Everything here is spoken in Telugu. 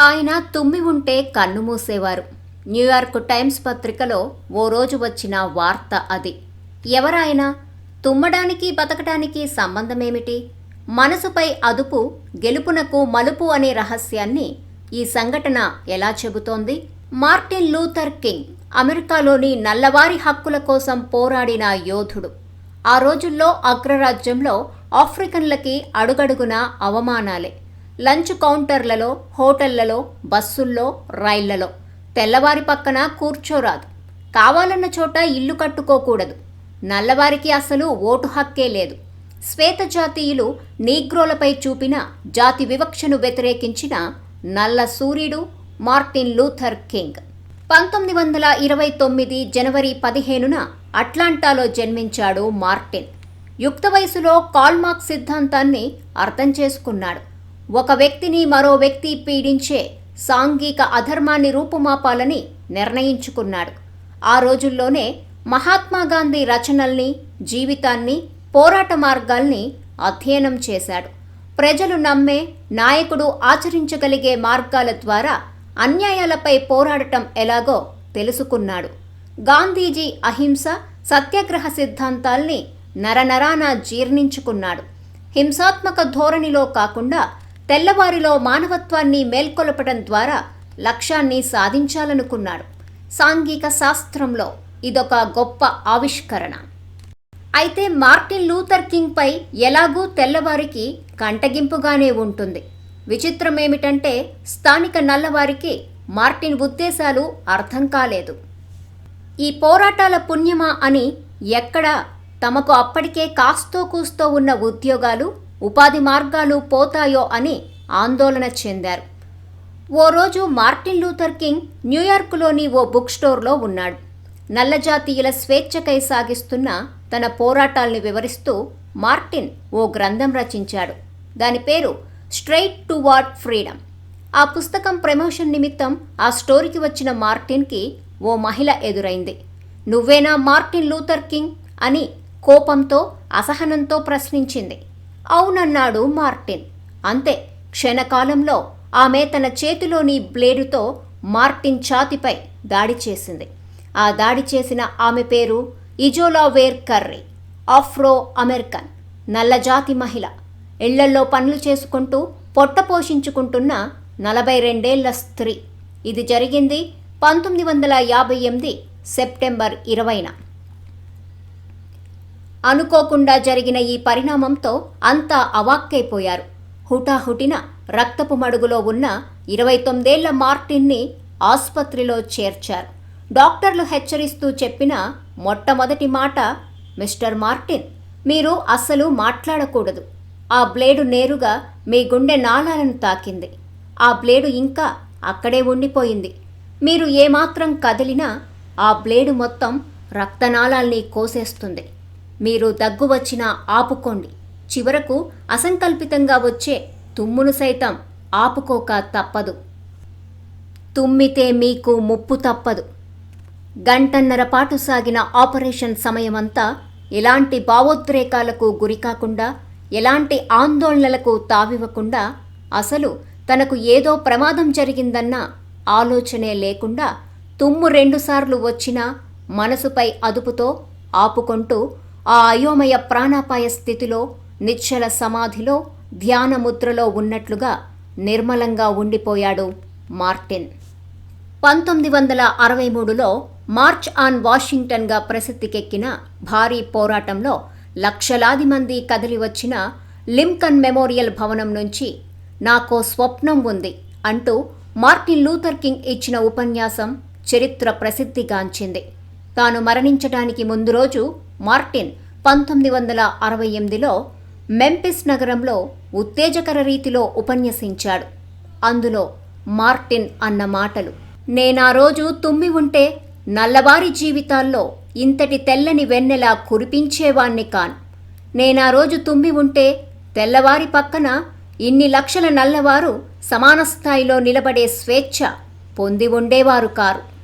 ఆయన తుమ్మి ఉంటే కన్ను మూసేవారు. న్యూయార్క్ టైమ్స్ పత్రికలో ఓ రోజు వచ్చిన వార్త అది. ఎవరాయన? తుమ్మడానికి బతకడానికి సంబంధమేమిటి? మనసుపై అదుపు గెలుపునకు మలుపు అనే రహస్యాన్ని ఈ సంఘటన ఎలా చెబుతోంది? మార్టిన్ లూథర్ కింగ్ అమెరికాలోని నల్లవారి హక్కుల కోసం పోరాడిన యోధుడు. ఆ రోజుల్లో అగ్రరాజ్యంలో ఆఫ్రికన్లకి అడుగడుగున అవమానాలే. లంచ్ కౌంటర్లలో హోటళ్ళలో బస్సుల్లో రైళ్ళలో. తెల్లవారి పక్కన కూర్చోరాదు కావాలన్న చోట ఇల్లు కట్టుకోకూడదు. నల్లవారికి అసలు ఓటు హక్కే లేదు. శ్వేత జాతీయులు నీగ్రోలపై చూపిన జాతి వివక్షను వ్యతిరేకించిన నల్ల సూర్యుడు మార్టిన్ లూథర్ కింగ్. పంతొమ్మిది వందల ఇరవై తొమ్మిది జనవరి పదిహేనున అట్లాంటాలో జన్మించాడు మార్టిన్. యుక్త వయసులో కాల్మార్క్ సిద్ధాంతాన్ని అర్థం చేసుకున్నాడు. ఒక వ్యక్తిని మరో వ్యక్తి పీడించే సాంఘిక అధర్మాన్ని రూపుమాపాలని నిర్ణయించుకున్నాడు. ఆ రోజుల్లోనే మహాత్మా గాంధీ రచనల్ని జీవితాన్ని పోరాట మార్గాల్ని అధ్యయనం చేశాడు. ప్రజలు నమ్మే నాయకుడు ఆచరించగలిగే మార్గాల ద్వారా అన్యాయాలపై పోరాడటం ఎలాగో తెలుసుకున్నాడు. గాంధీజీ అహింస సత్యాగ్రహ సిద్ధాంతాల్ని నరనరాన జీర్ణించుకున్నాడు. హింసాత్మక ధోరణిలో కాకుండా తెల్లవారిలో మానవత్వాన్ని మేల్కొలపడం ద్వారా లక్ష్యాన్ని సాధించాలనుకున్నాడు సాంఘిక శాస్త్రంలో ఇదొక గొప్ప ఆవిష్కరణ. అయితే మార్టిన్ లూథర్ కింగ్పై ఎలాగూ తెల్లవారికి కంటగింపుగానే ఉంటుంది. విచిత్రమేమిటంటే స్థానిక నల్లవారికి మార్టిన్ ఉద్దేశాలు అర్థం కాలేదు. ఈ పోరాటాల పుణ్యమా అని ఎక్కడ తమకు అప్పటికే కాస్తో కూస్తో ఉన్న ఉద్యోగాలు ఉపాధి మార్గాలు పోతాయో అని ఆందోళన చెందారు. ఓ రోజు మార్టిన్ లూథర్ కింగ్ న్యూయార్క్లోని ఓ బుక్ స్టోర్లో ఉన్నాడు. నల్లజాతీయుల స్వేచ్ఛకై సాగిస్తున్న తన పోరాటాల్ని వివరిస్తూ మార్టిన్ ఓ గ్రంథం రచించాడు. దాని పేరు స్ట్రైట్ టు వార్డ్ ఫ్రీడమ్. ఆ పుస్తకం ప్రమోషన్ నిమిత్తం ఆ స్టోరీకి వచ్చిన మార్టిన్కి ఓ మహిళ ఎదురైంది. నువ్వేనా మార్టిన్ లూథర్ కింగ్? అని కోపంతో అసహనంతో ప్రశ్నించింది. అవునన్నాడు మార్టిన్. అంతే క్షణకాలంలో ఆమె తన చేతిలోని బ్లేడుతో మార్టిన్ ఛాతిపై దాడి చేసింది. ఆ దాడి చేసిన ఆమె పేరు Izola Ware Curry Afro American నల్లజాతి మహిళ. ఇళ్ళల్లో పనులు చేసుకుంటూ పొట్ట పోషించుకుంటున్న నలభై రెండేళ్ళ స్త్రీ. ఇది జరిగింది పంతొమ్మిది వందల యాభై ఎనిమిది సెప్టెంబర్ ఇరవైన. అనుకోకుండా జరిగిన ఈ పరిణామంతో అంతా అవాక్కైపోయారు. హుటాహుటిన రక్తపు మడుగులో ఉన్న ఇరవై తొమ్మిదేళ్ళ మార్టిన్ని ఆసుపత్రిలో చేర్చారు. డాక్టర్లు హెచ్చరిస్తూ చెప్పిన మొట్టమొదటి మాట మిస్టర్ మార్టిన్ మీరు అస్సలు మాట్లాడకూడదు. ఆ బ్లేడు నేరుగా మీ గుండె నాళాలను తాకింది. ఆ బ్లేడు ఇంకా అక్కడే ఉండిపోయింది. మీరు ఏమాత్రం కదిలినా ఆ బ్లేడు మొత్తం రక్తనాళాల్ని కోసేస్తుంది. మీరు దగ్గు వచ్చినా ఆపుకోండి. చివరకు అసంకల్పితంగా వచ్చే తుమ్మును సైతం ఆపుకోక తప్పదు. తుమ్మితే మీకు ముప్పు తప్పదు. గంటన్నర పాటు సాగిన ఆపరేషన్ సమయమంతా ఎలాంటి భావోద్రేకాలకు గురికాకుండా ఎలాంటి ఆందోళనలకు తావివ్వకుండా అసలు తనకు ఏదో ప్రమాదం జరిగిందన్న ఆలోచనే లేకుండా తుమ్ము రెండుసార్లు వచ్చినా మనసుపై అదుపుతో ఆపుకుంటూ ఆ అయోమయ ప్రాణాపాయ స్థితిలో నిశ్చల సమాధిలో ధ్యానముద్రలో ఉన్నట్లుగా నిర్మలంగా ఉండిపోయాడు మార్టిన్. పంతొమ్మిది వందల అరవై మూడులో మార్చ్ ఆన్ వాషింగ్టన్గా ప్రసిద్ధికెక్కిన భారీ పోరాటంలో లక్షలాది మంది కదిలి వచ్చిన లింకన్ మెమోరియల్ భవనం నుంచి నాకో స్వప్నం ఉంది అంటూ మార్టిన్ లూథర్ కింగ్ ఇచ్చిన ఉపన్యాసం చరిత్ర ప్రసిద్ధిగాంచింది. తాను మరణించడానికి ముందు రోజు మార్టిన్ పంతొమ్మిది వందల అరవై ఎనిమిదిలో మెంపిస్ నగరంలో ఉత్తేజకర రీతిలో ఉపన్యసించాడు. అందులో మార్టిన్ అన్న మాటలు నేనా రోజు తుమ్మి ఉంటే నల్లవారి జీవితాల్లో ఇంతటి తెల్లని వెన్నెలా కురిపించేవాణ్ణి కాను. నేనా రోజు తుమ్మి ఉంటే తెల్లవారి పక్కన ఇన్ని లక్షల నల్లవారు సమాన స్థాయిలో నిలబడే స్వేచ్ఛ పొంది ఉండేవారు కారు.